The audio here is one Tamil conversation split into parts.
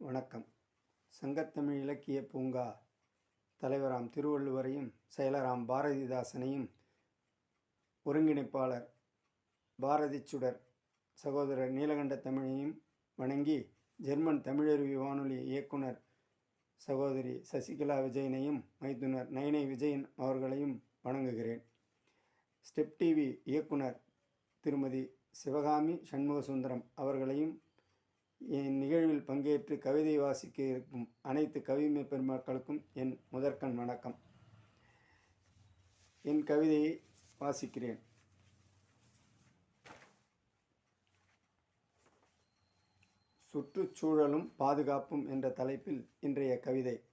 வணக்கம். சங்கத்தமிழ் இலக்கிய பூங்கா தலைவராம் திருவள்ளுவரையும் செயலராம் பாரதிதாசனையும் ஒருங்கிணைப்பாளர் பாரதி சுடர் சகோதரர் நீலகண்ட தமிழையும் வணங்கி ஜெர்மன் தமிழருவி வானொலி இயக்குனர் சகோதரி சசிகலா விஜயனையும் மைத்துனர் நயனை விஜயன் அவர்களையும் வணங்குகிறேன். ஸ்டெப் டிவி இயக்குனர் திருமதி சிவகாமி சண்முகசுந்தரம் அவர்களையும் என் நிகழ்வில் பங்கேற்று கவிதை வாசிக்க இருக்கும் அனைத்து கவிமை பெருமக்களுக்கும் என் முதற்கண் வணக்கம். என் கவிதையை வாசிக்கிறேன். சுற்றுச்சூழலும் பாதுகாப்பும் என்ற தலைப்பில் இன்றைய கவிதை.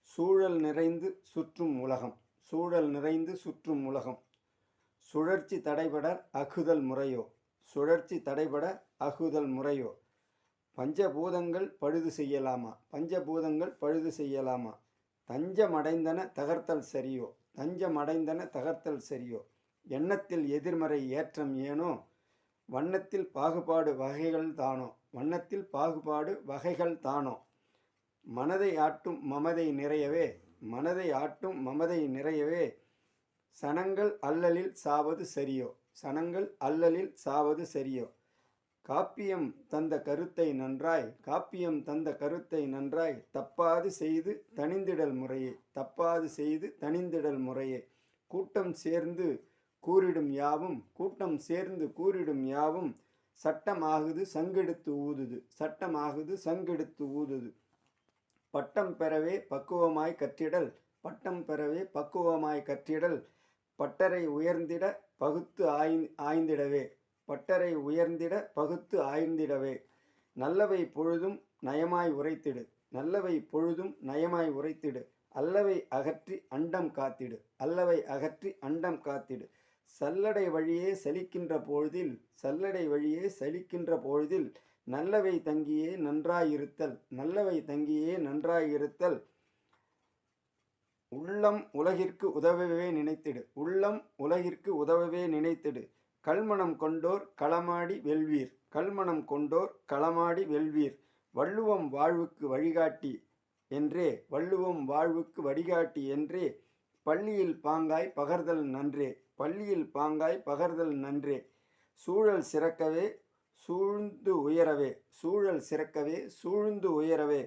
சூழல் நிறைந்து சுற்றும் உலகம். சூழல் நிறைந்து சுற்றும் உலகம். சுழற்சி தடைபட அகுதல் முறையோ. சுழற்சி தடைபட அகுதல் முறையோ. பஞ்சபூதங்கள் பழுது செய்யலாமா? பஞ்சபூதங்கள் பழுது செய்யலாமா? தஞ்சமடைந்தன தகர்த்தல் சரியோ? தஞ்சமடைந்தன தகர்த்தல் சரியோ? எண்ணத்தில் எதிர்மறை ஏற்றம் ஏனோ? வண்ணத்தில் பாகுபாடு வகைகள் தானோ? வண்ணத்தில் பாகுபாடு வகைகள் தானோ? மனதை ஆட்டும் மமதை நிறையவே? மனதை ஆட்டும் மமதை நிறையவே? சனங்கள் அல்லலில் சாவது சரியோ? சனங்கள் அல்லலில் சாவது சரியோ? காப்பியம் தந்த கருத்தை நன்றாய் காப்பியம் தந்த கருத்தை நன்றாய் தப்பாது செய்து தனிந்திடல் முறையே தப்பாது செய்து தனிந்திடல் முறையே. கூட்டம் சேர்ந்து கூறிடும் யாவும் கூட்டம் சேர்ந்து கூறிடும் யாவும் சட்டமாகுது சங்கெடுத்து ஊதுது சட்டமாகுது சங்கெடுத்து ஊதுது. பட்டம் பெறவே பக்குவமாய் கற்றிடல் பட்டம் பெறவே பக்குவமாய் கற்றிடல் பட்டரை உயர்ந்திட பகுத்து ஆய் ஆய்ந்திடவே. பட்டரை உயர்ந்திட பகுத்து ஆய்ந்திடவே. நல்லவை பொழுதும் நயமாய் உரைத்திடு. நல்லவை பொழுதும் நயமாய் உரைத்திடு. அல்லவை அகற்றி அண்டம் காத்திடு. அல்லவை அகற்றி அண்டம் காத்திடு. சல்லடை வழியே சலிக்கின்ற பொழுதில் சல்லடை வழியே சலிக்கின்ற பொழுதில் நல்லவை தங்கியே நன்றாயிருத்தல் நல்லவை தங்கியே நன்றாயிருத்தல். உள்ளம் உலகிற்கு உதவவே நினைத்திடு. உள்ளம் உலகிற்கு உதவவே நினைத்திடு. கல்மணம் கொண்டோர் களமாடி வெல்வீர். கல்மணம் கொண்டோர் களமாடி வெல்வீர். வள்ளுவம் வாழ்வுக்கு வழிகாட்டி என்றே வள்ளுவம் வாழ்வுக்கு வழிகாட்டி என்றே பள்ளியில் பாங்காய் பகர்தல் நன்றே பள்ளியில் பாங்காய் பகர்தல் நன்றே. சூழல் சிறக்கவே சூழ்ந்து உயரவே சூழல் சிறக்கவே சூழ்ந்து உயரவே.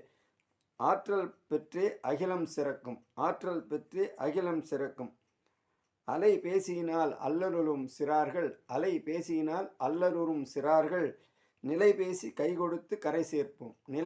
ஆற்றல் பெற்றே அகிலம் சிறக்கும் ஆற்றல் பெற்றே அகிலம் சிறக்கும். அலை பேசியினால் அல்லருளும் சிறார்கள் அலை பேசியினால் அல்லருளும் சிறார்கள் நிலை பேசி கை கொடுத்து கரை சேர்ப்போம்.